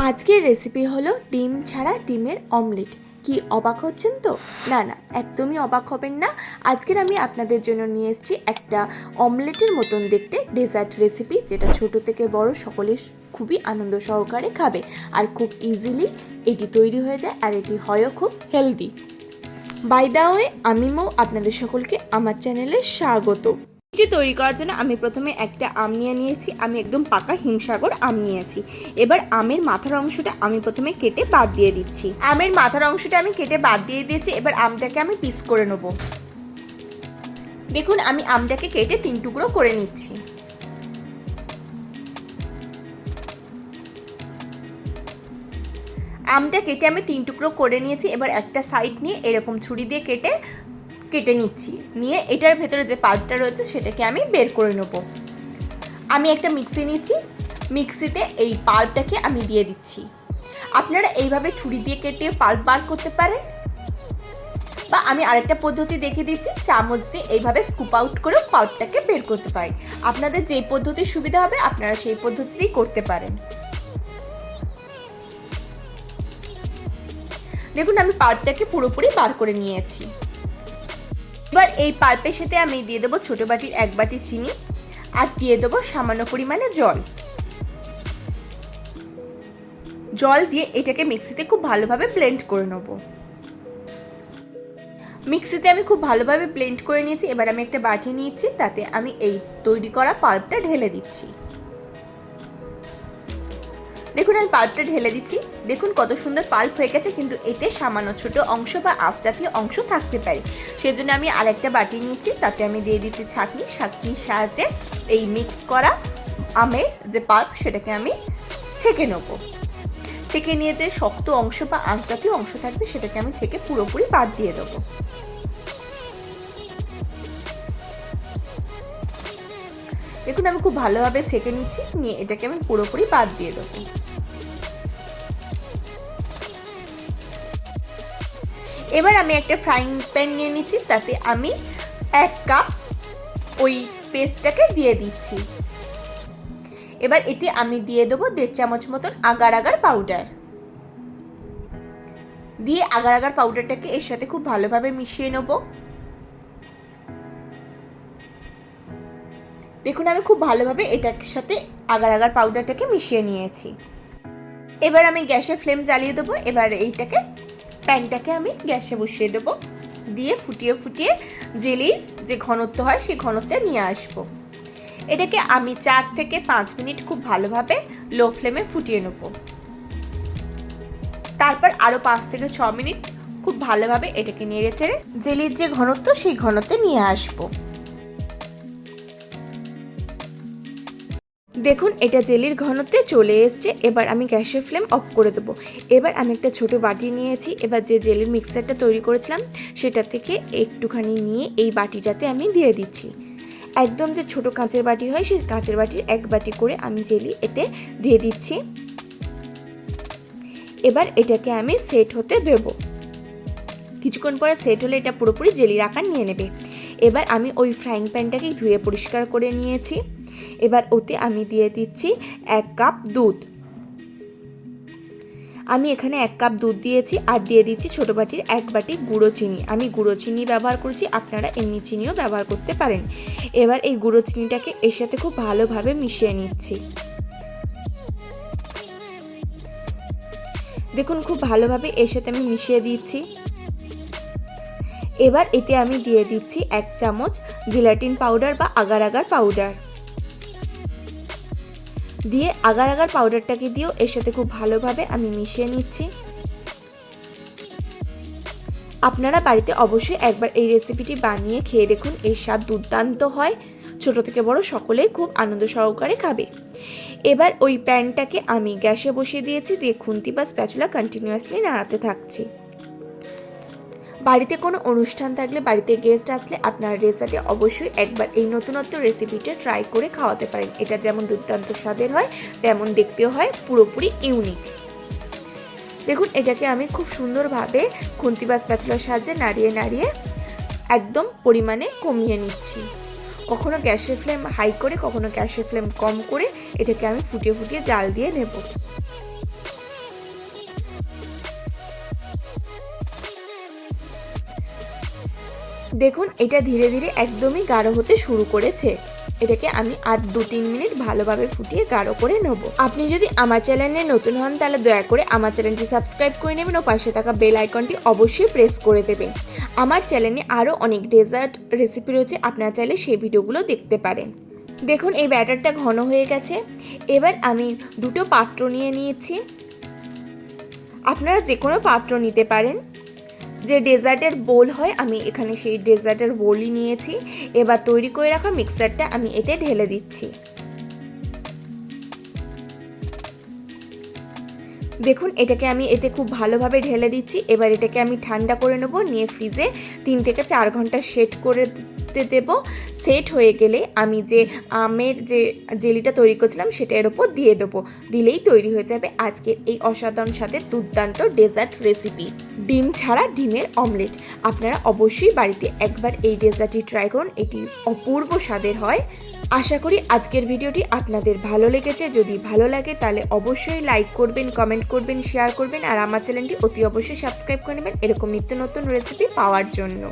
আজকের রেসিপি হলো ডিম ছাড়া ডিমের অমলেট কি অবাক হচ্ছেন তো? না না, একদমই অবাক হবেন না। আজকের আমি আপনাদের জন্য নিয়ে এসেছি একটা অমলেটের মতন দেখতে ডেজার্ট রেসিপি যেটা ছোট থেকে বড় সকলে খুবই আনন্দ সহকারে খাবে আর খুব ইজিলি এটি তৈরি হয়ে যায় আর এটি হয়ও খুব হেলদি বাই দা ওয়ে আপনাদের সকলকে আমার চ্যানেলে স্বাগত এটি তৈরি করার জন্য আমি প্রথমে একটা আম নিয়ে নিয়েছি। আমি একদম পাকা হিমসাগর আম নিয়েছি। এবার আমের মাথার অংশটা আমি প্রথমে কেটে বাদ দিয়ে দিচ্ছি। আমের মাথার অংশটা আমি কেটে বাদ দিয়ে দিয়েছি। এবার আমটাকে আমি পিস করে নেব। দেখুন, আমি আমটাকে কেটে তিন টুকরো করে নিচ্ছি। আমটা কেটে আমি তিন টুকরো করে নিয়েছি। এবার একটা সাইড নিয়ে এরকম ছুরি দিয়ে কেটে কেটে নিচ্ছি। নিয়ে এটার ভেতরে যে পাল্পটা রয়েছে সেটাকে আমি বের করে নেব। আমি একটা মিক্সি নিচ্ছি। মিক্সিতে এই পাল্পটাকে আমি দিয়ে দিচ্ছি। আপনারা এইভাবে ছুরি দিয়ে কেটে পাল্প বার করতে পারেন। বা আমি আরেকটা পদ্ধতি দেখে দিচ্ছি, চামচ দিয়ে এইভাবে স্কুপ আউট করে পাল্পটাকে বের করতে পারি আপনাদের যেই পদ্ধতির সুবিধা হবে, আপনারা সেই পদ্ধতিতেই করতে পারেন। দেখুন, আমি পাল্পটাকে পুরোপুরি বার করে নিয়েছি। এবার এই পাল্পের সাথে আমি দিয়ে দেবো ছোটো বাটির এক বাটি চিনি আর দিয়ে দেবো সামান্য পরিমাণে জল। জল দিয়ে এটাকে মিক্সিতে খুব ভালোভাবে ব্লেন্ড করে নেব। মিক্সিতে আমি খুব ভালোভাবে ব্লেন্ড করে নিয়েছি। এবার আমি একটা বাটি নিয়েছি, তাতে আমি এই তৈরি করা পাল্পটা ঢেলে দিচ্ছি। দেখুন, আমি পাল্পটা ঢেলে দিচ্ছি। দেখুন, কত সুন্দর পাল্প হয়ে গেছে, কিন্তু এতে সামান্য ছোট অংশ বা আঁশ জাতীয় অংশ থাকতে পারে। সেজন্য আমি আরেকটা বাটি নিচ্ছি তাতে আমি দিয়ে দিচ্ছি ছাঁকনি। ছাঁকনির সাহায্যে এই মিক্স করা আমের যে পাল্প, সেটাকে আমি ছেঁকে নেব। ছেঁকে নিয়ে যে শক্ত অংশ বা আঁশ জাতীয় অংশ থাকবে, সেটাকে আমি ছেঁকে পুরোপুরি বাদ দিয়ে দেবো। দেখুন আমি খুব ভালোভাবে ছেঁকে নিচ্ছি, নিয়ে এটাকে আমি পুরোপুরি বাদ দিয়ে দেবো। এবার আমি একটা ফ্রাইং প্যান নিয়ে নিচ্ছি, তাতে আমি এক কাপ ওই পেস্টটাকে দিয়ে দিচ্ছি। এবার এতে আমি দিয়ে দেবো দেড় চামচ মতন আগার আগার পাউডার দিয়ে আগার আগার পাউডারটাকে এর সাথে খুব ভালোভাবে মিশিয়ে নেব। দেখুন, আমি খুব ভালোভাবে এটার সাথে আগার আগার পাউডারটাকে মিশিয়ে নিয়েছি। এবার আমি গ্যাসের ফ্লেম জ্বালিয়ে দেবো। এবার এইটাকে প্যানটাকে আমি গ্যাসে বসিয়ে দেবো। দিয়ে ফুটিয়ে ফুটিয়ে জেলির যে ঘনত্ব হয়, সেই ঘনত্বে নিয়ে আসব। এটাকে আমি চার থেকে পাঁচ মিনিট খুব ভালোভাবে লো ফ্লেমে ফুটিয়ে নেব। তারপর আরও পাঁচ থেকে ছ মিনিট খুব ভালোভাবে এটাকে নেড়ে চেড়ে জেলির যে ঘনত্ব, সেই ঘনত্বে নিয়ে আসব। দেখুন, এটা জেলির ঘনত্বে চলে এসছে। এবার আমি গ্যাসের ফ্লেম অফ করে দেবো। এবার আমি একটা ছোট বাটি নিয়েছি। এবার যে জেলির মিক্সারটা তৈরি করেছিলাম, সেটা থেকে একটুখানি নিয়ে এই বাটিটাতে আমি দিয়ে দিচ্ছি। একদম যে ছোট কাঁচের বাটি হয়, সেই কাঁচের বাটির এক বাটি করে আমি জেলি এতে দিয়ে দিচ্ছি। এবার এটাকে আমি সেট হতে দেব। কিছুক্ষণ পরে সেট হলে এটা পুরোপুরি জেলির আকার নিয়ে নেবে। এবার আমি ওই ফ্রাইং প্যানটাকে ধুয়ে পরিষ্কার করে নিয়েছি। এবার ওতে আমি দিয়ে দিচ্ছি এক কাপ দুধ। আমি এখানে এক কাপ দুধ দিয়েছি আর দিয়ে দিচ্ছি ছোটো বাটির এক বাটি গুঁড়ো চিনি। আমি গুঁড়ো চিনি ব্যবহার করছি, আপনারা এমনি চিনিও ব্যবহার করতে পারেন। এবার এই গুঁড়ো চিনিটাকে এর সাথে খুব ভালোভাবে মিশিয়ে নিচ্ছি। দেখুন, খুব ভালোভাবে এর সাথে আমি মিশিয়ে দিচ্ছি। এবার এতে আমি দিয়ে দিচ্ছি এক চামচ জিলাটিন পাউডার বা আগার আগার পাউডার। দিয়ে আগার আগার পাউডারটাকে দিয়েও এর সাথে খুব ভালোভাবে আমি মিশিয়ে নিচ্ছি। আপনারা বাড়িতে অবশ্যই একবার এই রেসিপিটি বানিয়ে খেয়ে দেখুন, এর স্বাদ দুর্দান্ত হয়। ছোট থেকে বড় সকলেই খুব আনন্দ সহকারে খাবে। এবার ওই প্যানটাকে আমি গ্যাসে বসিয়ে দিয়েছি, দিয়ে খুন্তি বা স্প্যাচুলা কন্টিনিউয়াসলি নাড়াতে থাকছি। বাড়িতে কোনো অনুষ্ঠান থাকলে বাড়িতে গেস্ট আসলে আপনার রেসাতে অবশ্যই একবার এই নতুনত্ব রেসিপিটা ট্রাই করে খাওয়াতে পারেন। এটা যেমন দুর্দান্ত স্বাদের হয়, তেমন দেখতেও হয়, পুরোপুরি ইউনিক দেখুন, এটাকে আমি খুব সুন্দরভাবে খুন্তি বা স্প্যাচুলার সাহায্যে নাড়িয়ে নাড়িয়ে একদম পরিমাণে কমিয়ে নিচ্ছি। কখনো গ্যাসের ফ্লেম হাই করে, কখনো গ্যাসের ফ্লেম কম করে এটাকে আমি ফুটিয়ে ফুটিয়ে জাল দিয়ে নেব। দেখুন, এটা ধীরে ধীরে একদমই গাঢ় হতে শুরু করেছে। এটাকে আমি আর দু তিন মিনিট ভালোভাবে ফুটিয়ে গাঢ় করে নেব। আপনি যদি আমার চ্যানেলে নতুন হন, তাহলে দয়া করে আমার চ্যানেলটি সাবস্ক্রাইব করে নেবেন ও পাশে থাকা বেল আইকনটি অবশ্যই প্রেস করে দেবেন। আমার চ্যানেলে আরও অনেক ডেজার্ট রেসিপি রয়েছে, আপনারা চাইলে সেই ভিডিওগুলো দেখতে পারেন। দেখুন, এই ব্যাটারটা ঘন হয়ে গেছে। এবার আমি দুটো পাত্র নিয়ে নিয়েছি। আপনারা যে কোনো পাত্র নিতে পারেন। যে ডেজার্টের বোল হয়, আমি এখানে সেই ডেজার্টের বোলই নিয়েছি। এবার তৈরি করে রাখা মিক্সারটা আমি এতে ঢেলে দিচ্ছি। দেখুন, এটাকে আমি এতে খুব ভালোভাবে ঢেলে দিচ্ছি। এবার এটাকে আমি ঠান্ডা করে নেব, নিয়ে ফ্রিজে তিন থেকে চার ঘণ্টা সেট করে দিতে দেব। সেট হয়ে গেলে আমি যে আমের যে জেলিটা তৈরি করছিলাম সেটা এর ওপর দিয়ে দেবো। দিলেই তৈরি হয়ে যাবে আজকের এই অসাধারণ সাথে দুর্দান্ত ডেজার্ট রেসিপি। ডিম ছাড়া ডিমের অমলেট। আপনারা অবশ্যই বাড়িতে একবার এই ডেজার্টটি ট্রাই করুন। এটি অপূর্ব স্বাদের হয়। আশা করি আজকের ভিডিওটি আপনাদের ভালো লেগেছে। যদি ভালো লাগে তাহলে অবশ্যই লাইক করবেন, কমেন্ট করবেন, শেয়ার করবেন আর আমার চ্যানেলটি অতি অবশ্যই সাবস্ক্রাইব করে নেবেন। এরকম নিত্য নতুন রেসিপি পাওয়ার জন্য।